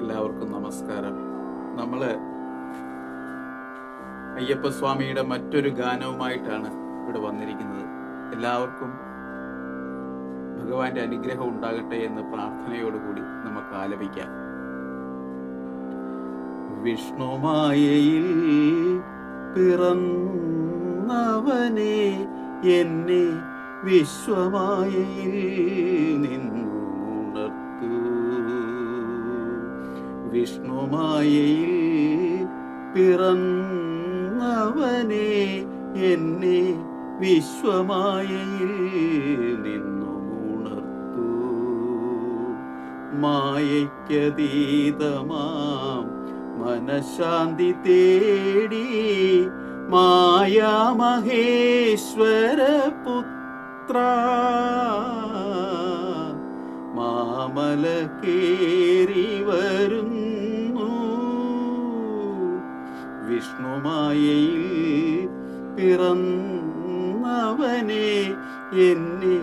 എല്ലാവർക്കും നമസ്കാരം. നമ്മൾ അയ്യപ്പസ്വാമിയുടെ മറ്റൊരു ഗാനവുമായിട്ടാണ് ഇവിടെ വന്നിരിക്കുന്നത്. എല്ലാവർക്കും ഭഗവാന്റെ അനുഗ്രഹം ഉണ്ടാകട്ടെ എന്ന് പ്രാർത്ഥനയോടുകൂടി നമുക്ക് ആലപിക്കാം. വിഷ്ണുമായയിൽ പിറന്നവനെ എന്നെ വിശ്വമായയിൽ നിന്നുണർത്തു വിഷ്ണുമായയിൽ പിറന്നവനെ എന്നെ വിശ്വമായയിൽ നിന്നുണർത്തു മായയ്ക്കതീതമാം മനഃശാന്തി തേടി മായാമഹേശ്വര പുത്ര മാമല കേറി വരുന്നു വിഷ്ണുമായയിൽ പിറന്നവനെ എന്നെ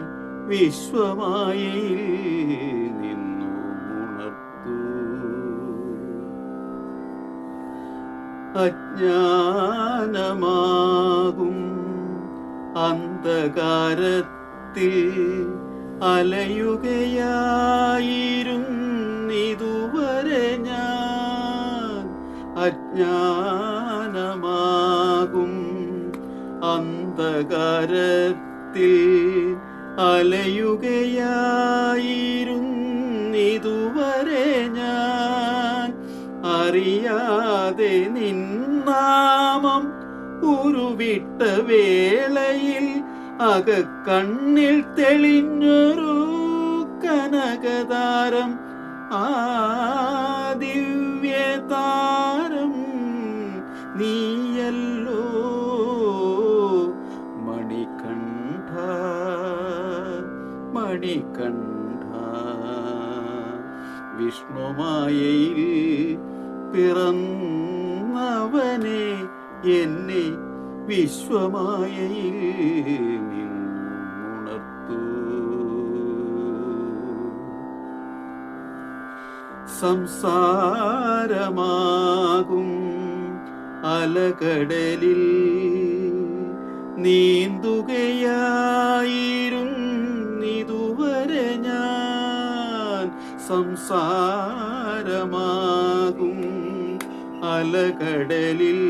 വിശ്വമായയിൽ നിന്നു ഉണർത്തു അജ്ഞാനമാകും അന്ധകാരത്തിൽ അലയുകയായിരുന്നിതുവരെ ഞാൻ അജ്ഞാനമാകും അന്ധകാരത്തിൽ അലയുകയായിരുന്നിതുവരെ ഞാൻ. അറിയാതെ നിന്നാമം ഉരുവിട്ട വേളയിൽ അകക്കണ്ണിൽ തെളിഞ്ഞൊരു കനകതാരം ആ ദിവ്യതാരം നീയല്ലോ മണികണ്ഠ വിഷ്ണുമായയിൽ പിറന്നവനെ എന്നെ വിശ്വമായയിൽ നിന്നുണർത്തു. സംസാരമാകും അലകടലിൽ നീന്തുകയായിരുന്നിതുവരെ സംസാരമാകും അലകടലിൽ.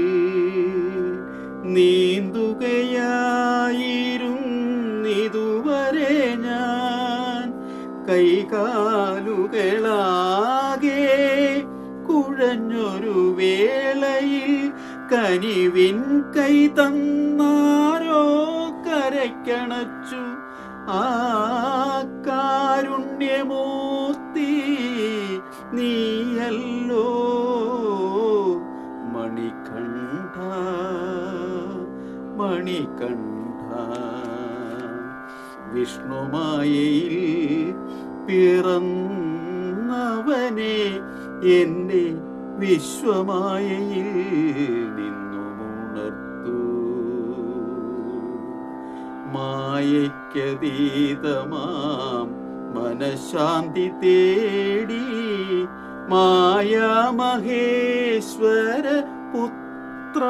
നീന്തുകയായിരുന്നിതുവരെ ഞാൻ കൈകാലുകളാകെ കുഴഞ്ഞൊരു വേളയിൽ കനിവിൻ കൈ തന്നാരോ കരയ്ക്കണച്ചു. ആ കാരുണ്യമൂർത്തി മണികണ്ഠ മണികണ്ഠ വിഷ്ണുമായയിൽ പിറന്നവനെ എന്നെ വിശ്വമായയിൽ നിന്നുമുണർത്തു. മായയ്ക്കതീതമാം മനഃശാന്തി തേടി മായാമഹേശ്വര പുത്ര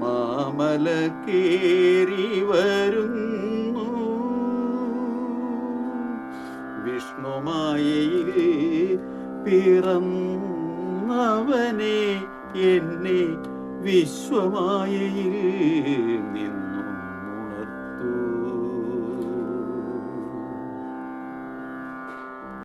മാമല കേറി വരുന്നു. വിഷ്ണുമായയിൽ പിറന്നവനെ എന്നെ വിശ്വമായയിൽ നിന്നു